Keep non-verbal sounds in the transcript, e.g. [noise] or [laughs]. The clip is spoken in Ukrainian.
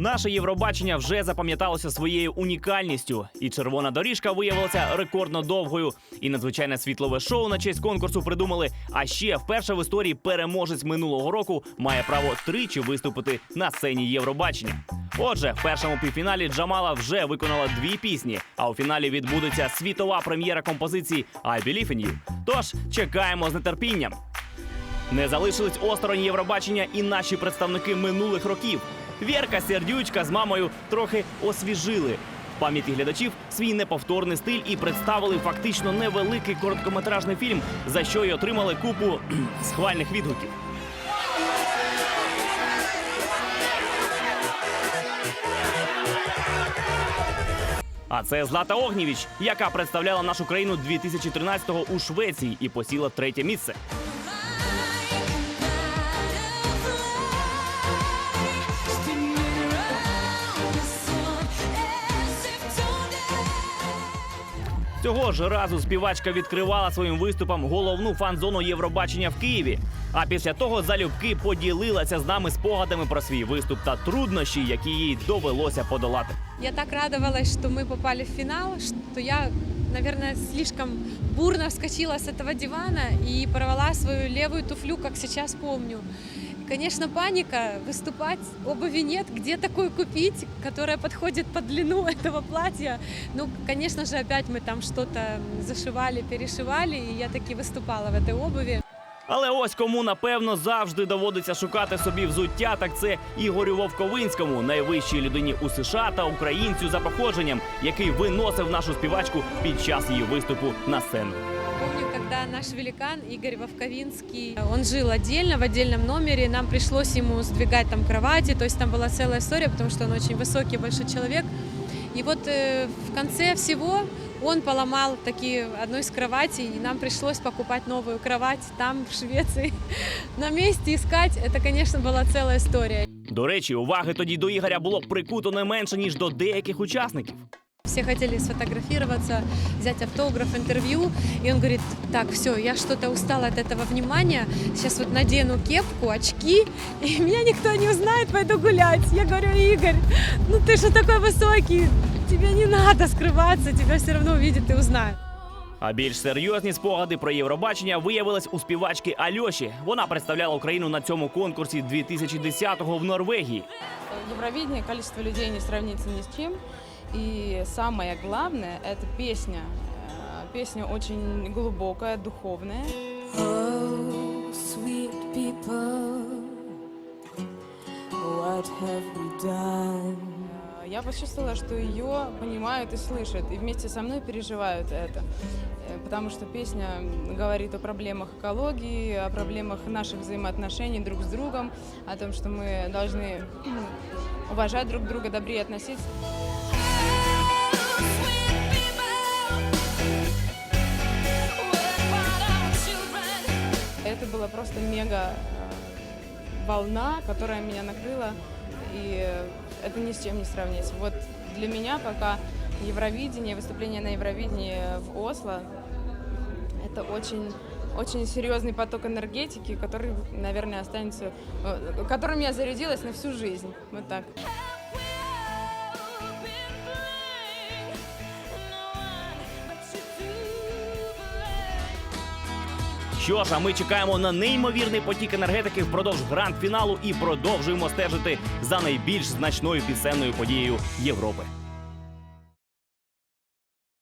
Наше Євробачення вже запам'яталося своєю унікальністю, і червона доріжка виявилася рекордно довгою. І надзвичайне світлове шоу на честь конкурсу придумали. А ще вперше в історії переможець минулого року має право тричі виступити на сцені Євробачення. Отже, в першому півфіналі Джамала вже виконала дві пісні, а у фіналі відбудеться світова прем'єра композиції «I Believe in You». Тож чекаємо з нетерпінням. Не залишились осторонь Євробачення і наші представники минулих років. Вірка Сердючка з мамою трохи освіжили в пам'яті глядачів свій неповторний стиль і представили фактично невеликий короткометражний фільм, за що й отримали купу [clears throat] схвальних відгуків. А це Злата Огнєвіч, яка представляла нашу країну 2013-го у Швеції і посіла третє місце. Цього ж разу співачка відкривала своїм виступом головну фан-зону Євробачення в Києві. А після того залюбки поділилася з нами спогадами про свій виступ та труднощі, які їй довелося подолати. Я так радовалась, что мы попали в финал, что я, наверное, слишком бурно вскочила с этого дивана и порвала свою левую туфлю, как сейчас помню. И, Конечно, паника, выступать, обуви нет, где такую купить, которая подходит под длину [laughs] этого платья. Ну, конечно же, опять мы там что-то зашивали, перешивали, и я таки выступала в этой обуви. Але ось кому напевно завжди доводиться шукати собі взуття, так це Ігорю Вовковинському, найвищій людині у США та українцю за походженням, який виносив нашу співачку під час її виступу на сцену. Помню, когда наш великан Игорь Вовковинский, он жил отдельно, в отдельном номере, нам пришлось ему сдвигать там кровати, то есть там была целая история, потому что он очень высокий, большой человек. И вот э, в конце всего он поломал таки одну из кроватей, и нам пришлось покупать новую кровать там, в Швеции, [laughs] на месте искать. Это, конечно, была целая история. До речі, уваги тоді до Ігоря було прикуто не менше ніж до деяких учасників. Все хотели сфотографироваться, взять автограф, интервью. И он говорит, так, все, я что-то устала от этого внимания. Сейчас вот надену кепку, очки, и меня никто не узнает, пойду гулять. Я говорю, Игорь, ну ты же такой высокий, тебе не надо скрываться, тебя все равно увидят и узнают. А більш серйозні спогади про Євробачення виявились у співачки Альоші. Вона представляла Україну на цьому конкурсі 2010-го в Норвегії. Евровидение, количество людей не сравнится ни с чем. И самое главное – это песня. Э, Песня очень глубокая, духовная. Oh, sweet people, what have we done? Э, Я почувствовала, что ее понимают и слышат, и вместе со мной переживают это. Э, Потому что песня говорит о проблемах экологии, о проблемах наших взаимоотношений друг с другом, о том, что мы должны уважать друг друга, добрее относиться. мега э, волна, которая меня накрыла, и э, это ни с чем не сравнить. Вот для меня пока Евровидение, выступление на Евровидении в Осло, это очень очень серьезный поток энергетики, который, наверное, останется, э, которым я зарядилась на всю жизнь. Вот так. Що ж, а ми чекаємо на неймовірний потік енергетики впродовж гранд-фіналу і продовжуємо стежити за найбільш значною пісенною подією Європи.